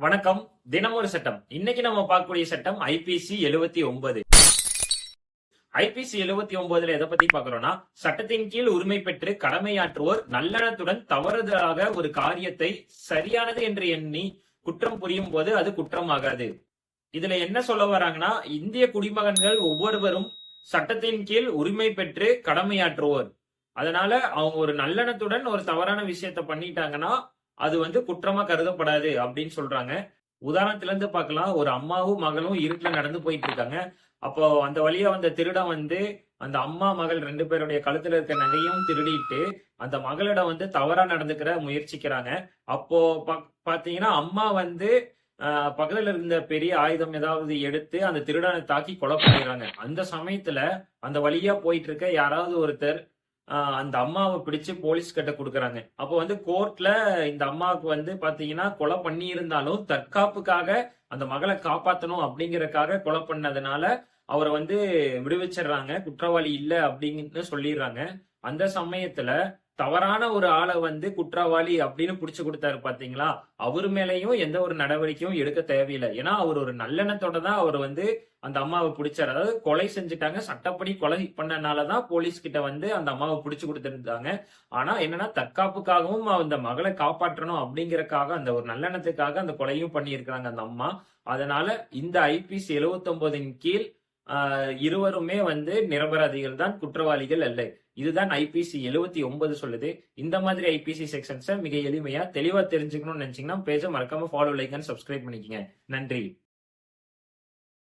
வணக்கம். தினமொரு சட்டம். இன்னைக்கு நம்ம பார்க்கக்கூடிய சட்டம் ஐபிசி எழுவத்தி ஒன்பது. ஐபிசி எழுவத்தி ஒன்பதுல எதை பத்தி பாக்குறோம்னா சட்டத்தின் கீழ் உரிமை பெற்று கடமையாற்றுவோர் நல்லெண்ணத்துடன் தவறுதலாக ஒரு காரியத்தை சரியானது என்று எண்ணி குற்றம் புரியும் போது அது குற்றமாகாது. இதுல என்ன சொல்ல வராங்கன்னா இந்திய குடிமகன்கள் ஒவ்வொருவரும் சட்டத்தின் கீழ் உரிமை பெற்று கடமையாற்றுவோர். அதனால அவங்க ஒரு நல்லெண்ணத்துடன் ஒரு தவறான விஷயத்த பண்ணிட்டாங்கன்னா அது வந்து குற்றமா கருதப்படாது அப்படின்னு சொல்றாங்க. உதாரணத்துல இருந்து பார்க்கலாம். ஒரு அம்மாவும் மகளும் இருட்டுல நடந்து போயிட்டு இருக்காங்க அப்போ அந்த வழியா வந்த திருடன் வந்து அந்த அம்மா மகள் ரெண்டு பேருடைய கழுத்துல இருக்க நகையும் திருடிட்டு அந்த மகளிடம் வந்து தவறா நடந்துக்கிற முயற்சிக்கிறாங்க. அப்போ பாத்தீங்கன்னா அம்மா வந்து பகலில் பக்கத்துல இருந்த பெரிய ஆயுதம் ஏதாவது எடுத்து அந்த திருடனை தாக்கி கொலை பண்ணிடுறாங்க. அந்த சமயத்துல அந்த வழியா போயிட்டு இருக்க யாராவது ஒருத்தர் அந்த அம்மாவை பிடிச்சு போலீஸ் கிட்ட கொடுக்குறாங்க. அப்போ வந்து கோர்ட்ல இந்த அம்மாவுக்கு வந்து பாத்தீங்கன்னா கொலை பண்ணி இருந்தாலும் தற்காப்புக்காக அந்த மகளை காப்பாத்தணும் அப்படிங்கறக்காக கொலை பண்ணதுனால அவரை வந்து விடுவிச்சிடுறாங்க. குற்றவாளி இல்ல அப்படின்னு சொல்லிடுறாங்க. அந்த சமயத்துல தவறான ஒரு ஆளை வந்து குற்றவாளி அப்படின்னு புடிச்சு கொடுத்தாரு பாத்தீங்களா? அவர் மேலையும் எந்த ஒரு நடவடிக்கையும் எடுக்க தேவையில்லை. ஏன்னா அவர் ஒரு நல்லெண்ணத்தோட தான் அவர் வந்து அந்த அம்மாவை பிடிச்சாரு. அதாவது கொலை செஞ்சுட்டாங்க. சட்டப்படி கொலை பண்ணனாலதான் போலீஸ் கிட்ட வந்து அந்த அம்மாவை பிடிச்சு கொடுத்துருந்தாங்க. ஆனா என்னன்னா தற்காப்புக்காகவும் அந்த மகளை காப்பாற்றணும் அப்படிங்கறக்காக அந்த ஒரு நல்லெண்ணத்துக்காக அந்த கொலையும் பண்ணியிருக்கிறாங்க அந்த அம்மா. அதனால இந்த ஐபிசி 79 கீழ் இருவருமே வந்து நிரபராதிகள் தான் குற்றவாளிகள் அல்ல. இதுதான் ஐபிசி 79 ஒன்பது சொல்லுது. இந்த மாதிரி ஐபிசி செக்ஷன்ஸை மிக எளிமையா தெளிவா தெரிஞ்சுக்கணும்னு நினைச்சீங்கன்னா பேஜை மறக்காம ஃபாலோ லைக் அண்ட் சப்ஸ்கிரைப் பண்ணிக்கங்க. நன்றி.